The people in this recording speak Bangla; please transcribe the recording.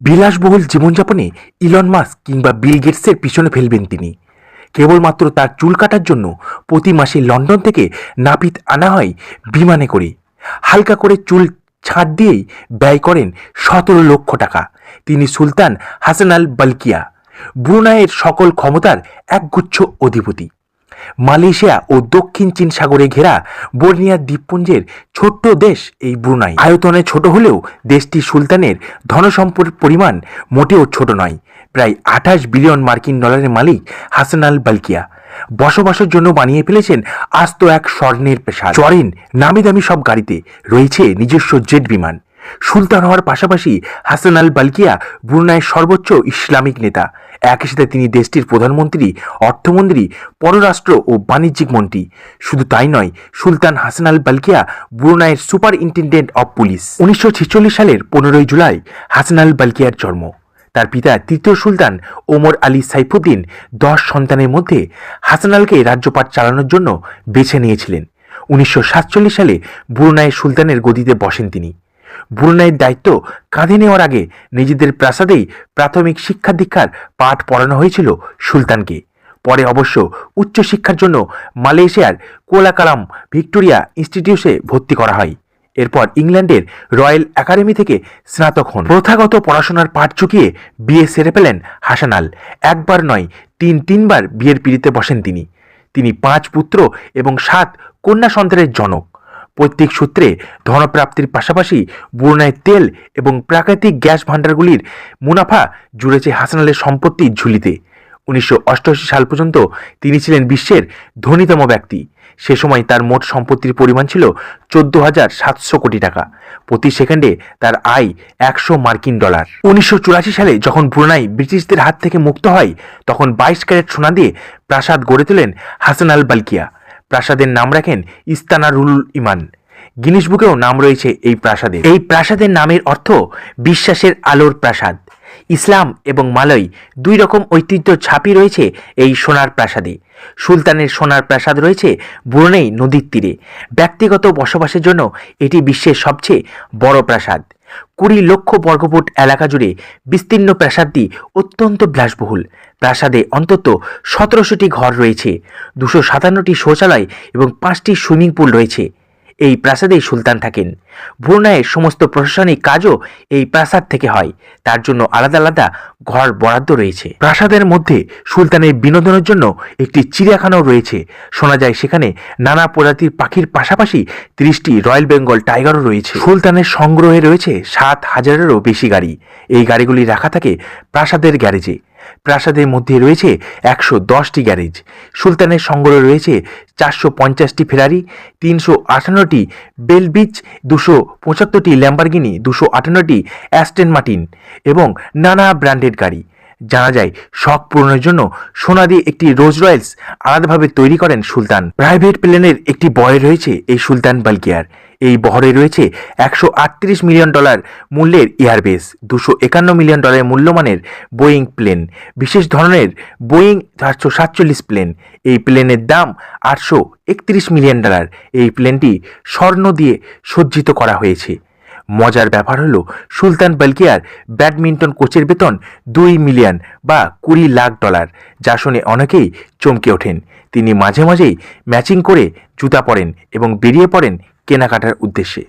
বিলাসবহুল জীবনযাপনে ইলন মাস্ক কিংবা বিল গেটসের পিছনে ফেলবেন তিনি। কেবলমাত্র তার চুল কাটার জন্য প্রতি মাসে লন্ডন থেকে নাপিত আনা হয় বিমানে করে। হালকা করে চুল ছাড় দিয়েই ব্যয় করেন সতেরো লক্ষ টাকা। তিনি সুলতান হাসান আল বালকিয়া ব্রুনাইয়ের সকল ক্ষমতার একগুচ্ছ অধিপতি। মালয়েশিয়া ও দক্ষিণ চীন সাগরে ঘেরা বর্নিয়া দ্বীপপুঞ্জের ছোট্ট দেশ এই ব্রুনাই। আয়তনে ছোট হলেও দেশটি সুলতানের ধনসম্পদের পরিমাণ মোটেও ছোট নয়। প্রায় আঠাশ বিলিয়ন মার্কিন ডলারের মালিক হাসান আল বালকিয়া। বসবাসের জন্য বানিয়ে ফেলেছেন আস্ত এক স্বর্ণের পেশা চড়েন নামি দামি সব গাড়িতে রয়েছে নিজস্ব জেট বিমান। সুলতান হওয়ার পাশাপাশি হাসান আল বালকিয়া ব্রুনাইয়ের সর্বোচ্চ ইসলামিক নেতা। একই সাথে তিনি দেশটির প্রধানমন্ত্রী, অর্থমন্ত্রী, পররাষ্ট্র ও বাণিজ্যিক মন্ত্রী। শুধু তাই নয়, সুলতান হাসান আল বালকিয়া ব্রুনাইয়ের সুপার ইন্টেন্ডেন্ট অব পুলিশ। উনিশশো ছেচল্লিশ সালের পনেরোই জুলাই হাসান আল বালকিয়ার জন্ম। তার পিতা তৃতীয় সুলতান ওমর আলী সাইফুদ্দিন দশ সন্তানের মধ্যে হাসান আলকে রাজ্যপাট চালানোর জন্য বেছে নিয়েছিলেন। উনিশশো সাতচল্লিশ সালে ব্রুনাইয়ের সুলতানের গদিতে বসেন তিনি। ব্রুনাইয়ের দায়িত্ব কাঁধে নেওয়ার আগে নিজেদের প্রাসাদেই প্রাথমিক শিক্ষা দীক্ষার পাঠ পড়ানো হয়েছিল সুলতানকে। পরে অবশ্য উচ্চশিক্ষার জন্য মালয়েশিয়ার কোলাকালাম ভিক্টোরিয়া ইনস্টিটিউটে ভর্তি করা হয়। এরপর ইংল্যান্ডের রয়্যাল একাডেমি থেকে স্নাতক হন। প্রথাগত পড়াশোনার পাঠ চুকিয়ে বিয়ে সেরে পেলেন হাসানাল একবার নয়, তিন, তিনবার বিয়ের পিড়িতে বসেন তিনি। তিনি পাঁচ পুত্র এবং সাত কন্যা সন্তানের জনক। পৈতৃক সূত্রে ধনপ্রাপ্তির পাশাপাশি ব্রুনাই তেল এবং প্রাকৃতিক গ্যাস ভাণ্ডারগুলির মুনাফা জুড়েছে হাসান আলের সম্পত্তির ঝুলিতে। উনিশশো অষ্টআশি সাল পর্যন্ত তিনি ছিলেন বিশ্বের ধনীতম ব্যক্তি। সে সময় তার মোট সম্পত্তির পরিমাণ ছিল চোদ্দ হাজার সাতশো কোটি টাকা। প্রতি সেকেন্ডে তার আয় একশো মার্কিন ডলার। উনিশশো চুরাশি সালে যখন ব্রুনাই ব্রিটিশদের হাত থেকে মুক্ত হয়, তখন বাইশ ক্যারেট সোনা দিয়ে প্রাসাদ গড়ে তোলেন হাসান আল বালকিয়া। প্রাসাদের নাম রাখেন ইস্তানারুল ইমান। গিনিস বুকেও নাম রয়েছে এই প্রাসাদের। এই প্রাসাদের নামের অর্থ বিশ্বাসের আলোর প্রাসাদ। ইসলাম এবং মালয় দুই রকম ঐতিহ্য ছাপি রয়েছে এই সোনার প্রাসাদে। সুলতানের সোনার প্রাসাদ রয়েছে ব্রুনেই নদীর তীরে। ব্যক্তিগত বসবাসের জন্য এটি বিশ্বের সবচেয়ে বড় প্রাসাদ। কুড়ি লক্ষ বর্গফুট এলাকা জুড়ে বিস্তীর্ণ প্রাসাদটি অত্যন্ত বিলাসবহুল। প্রাসাদে অন্তত সতেরোশোটি ঘর রয়েছে, দুশো সাতান্নটি শৌচালয় এবং পাঁচটি সুইমিং পুল রয়েছে। এই প্রাসাদেই সুলতান থাকেন। ব্রুনাইয়ের সমস্ত প্রশাসনিক কাজও এই প্রাসাদ থেকে হয়। তার জন্য আলাদা আলাদা ঘর বরাদ্দ রয়েছে। প্রাসাদের মধ্যে সুলতানের বিনোদনের জন্য একটি চিড়িয়াখানাও রয়েছে। শোনা যায় সেখানে নানা প্রজাতির পাখির পাশাপাশি ত্রিশটি রয়্যাল বেঙ্গল টাইগারও রয়েছে। সুলতানের সংগ্রহে রয়েছে সাত হাজারেরও বেশি গাড়ি। এই গাড়িগুলি রাখা থাকে প্রাসাদের গ্যারেজে। প্রাসাদের মধ্যে রয়েছে একশো দশটি গ্যারেজ। সুলতানের সংগ্রহে রয়েছে চারশো পঞ্চাশটি ফেরারি, তিনশো আটান্নটি বেলবিচ দুশো পঁচাত্তরটি ল্যাম্বারগিনি, দুশো আটান্নটি অ্যাস্টেন মার্টিন এবং নানা ব্র্যান্ডেড গাড়ি। জানা যায়, শখ পূরণের জন্য সোনা দিয়ে একটি রোজ রয়েলস আলাদাভাবে তৈরি করেন সুলতান। প্রাইভেট প্লেনের একটি বয় রয়েছে এই সুলতান বালকিয়ার। এই বহরে রয়েছে একশো আটত্রিশ মিলিয়ন ডলার মূল্যের এয়ারবেস, দুশো একান্ন মিলিয়ন ডলার মূল্যমানের বোয়িং প্লেন, বিশেষ ধরনের বোয়িং চারশো সাতচল্লিশ প্লেন। এই প্লেনের দাম আটশো একত্রিশ মিলিয়ন ডলার। এই প্লেনটি স্বর্ণ দিয়ে সজ্জিত করা হয়েছে। মজার ব্যাপার হলো, সুলতান বালকিয়ার ব্যাডমিন্টন কোচের বেতন দুই মিলিয়ন বা কুড়ি লাখ ডলার, যা শুনে অনেকেই চমকে ওঠেন। তিনি মাঝে মাঝেই ম্যাচিং করে জুতা পরেন এবং বেরিয়ে পড়েন কেনাকাটার উদ্দেশ্যে।